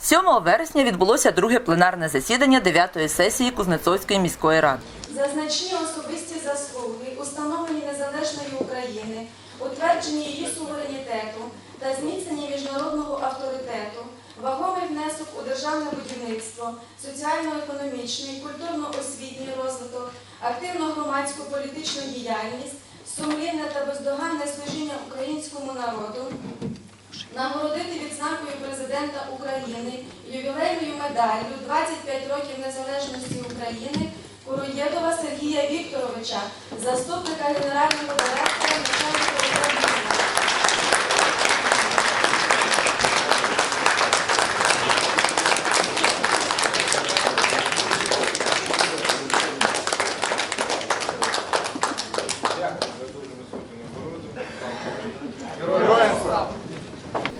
7 вересня відбулося друге пленарне засідання 9-ї сесії Кузнецовської міської ради. За значні особисті заслуги, установлені незалежної України, утвердження її суверенітету та зміцнення міжнародного авторитету, вагомий внесок у державне будівництво, соціально-економічний, культурно-освітній розвиток, активну громадську політичну діяльність, сумлінне та бездоганне служіння українському народу, нагородити відзнакою президента України ювілейною медаллю 25 років незалежності України Куруєдова Сергія Вікторовича, заступника генерального директора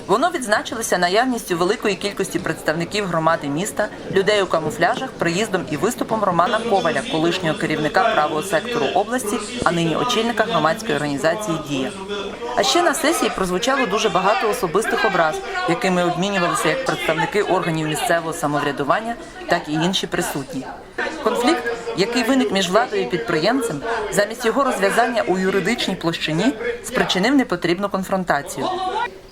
Воно відзначилося наявністю великої кількості представників громади міста, людей у камуфляжах, приїздом і виступом Романа Коваля, колишнього керівника правого сектору області, а нині очільника громадської організації Дія. А ще на сесії прозвучало дуже багато особистих образ, якими обмінювалися як представники органів місцевого самоврядування, так і інші присутні. Конфлікт, який виник між владою і підприємцем, замість його розв'язання у юридичній площині, спричинив непотрібну конфронтацію.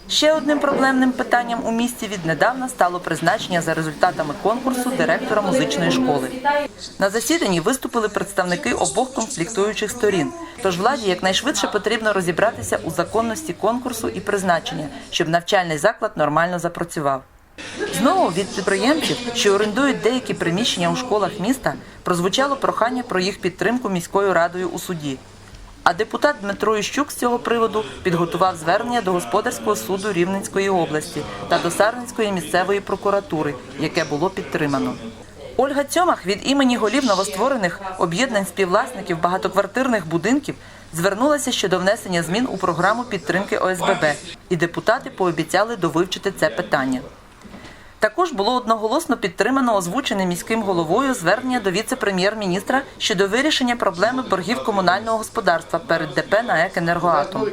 Ще одним проблемним питанням у місті віднедавна стало призначення за результатами конкурсу директора музичної школи. На засіданні виступили представники обох конфліктуючих сторін. Тож владі якнайшвидше потрібно розібратися у законності конкурсу і призначення, щоб навчальний заклад нормально запрацював. Знову від підприємців, що орендують деякі приміщення у школах міста, прозвучало прохання про їх підтримку міською радою у суді. А депутат Дмитро Іщук з цього приводу підготував звернення до господарського суду Рівненської області та до Сарненської місцевої прокуратури, яке було підтримано. Ольга Цьомах від імені голів новостворених об'єднань співвласників багатоквартирних будинків звернулася щодо внесення змін у програму підтримки ОСББ, і депутати пообіцяли довивчити це питання. Також було одноголосно підтримано озвучене міським головою звернення до віце-прем'єр-міністра щодо вирішення проблеми боргів комунального господарства перед ДП НАЕК «Енергоатом».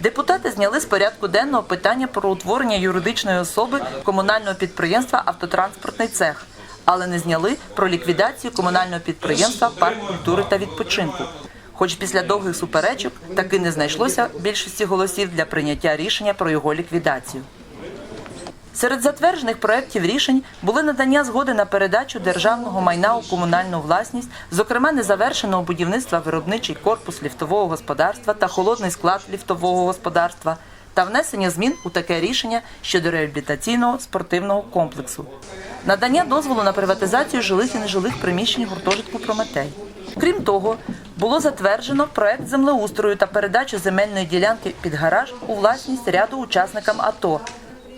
Депутати зняли з порядку денного питання про утворення юридичної особи комунального підприємства Автотранспортний цех, але не зняли про ліквідацію комунального підприємства Парк культури та відпочинку. Хоч після довгих суперечок таки не знайшлося більшості голосів для прийняття рішення про його ліквідацію. Серед затверджених проєктів рішень були надання згоди на передачу державного майна у комунальну власність, зокрема незавершеного будівництва виробничий корпус ліфтового господарства та холодний склад ліфтового господарства та внесення змін у таке рішення щодо реабілітаційного спортивного комплексу. Надання дозволу на приватизацію жилих і нежилих приміщень гуртожитку Прометей. Крім того, було затверджено проект землеустрою та передачу земельної ділянки під гараж у власність ряду учасникам АТО,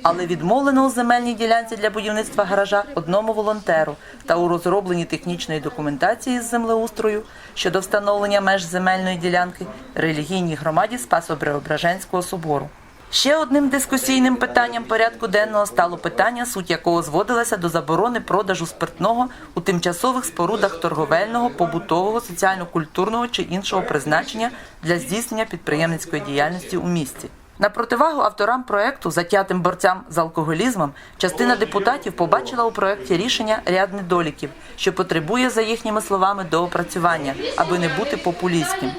але відмовлено у земельній ділянці для будівництва гаража одному волонтеру та у розробленні технічної документації з землеустрою щодо встановлення меж земельної ділянки релігійній громаді Спасо-Преображенського собору. Ще одним дискусійним питанням порядку денного стало питання, суть якого зводилася до заборони продажу спиртного у тимчасових спорудах торговельного, побутового, соціально-культурного чи іншого призначення для здійснення підприємницької діяльності у місті. На противагу авторам проекту, затятим борцям з алкоголізмом, частина депутатів побачила у проекті рішення ряд недоліків, що потребує, за їхніми словами, доопрацювання, аби не бути популістським.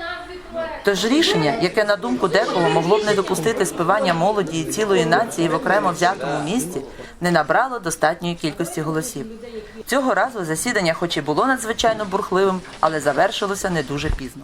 Тож рішення, яке на думку декого могло б не допустити спивання молоді і цілої нації в окремо взятому місті, не набрало достатньої кількості голосів. Цього разу засідання, хоч і було надзвичайно бурхливим, але завершилося не дуже пізно.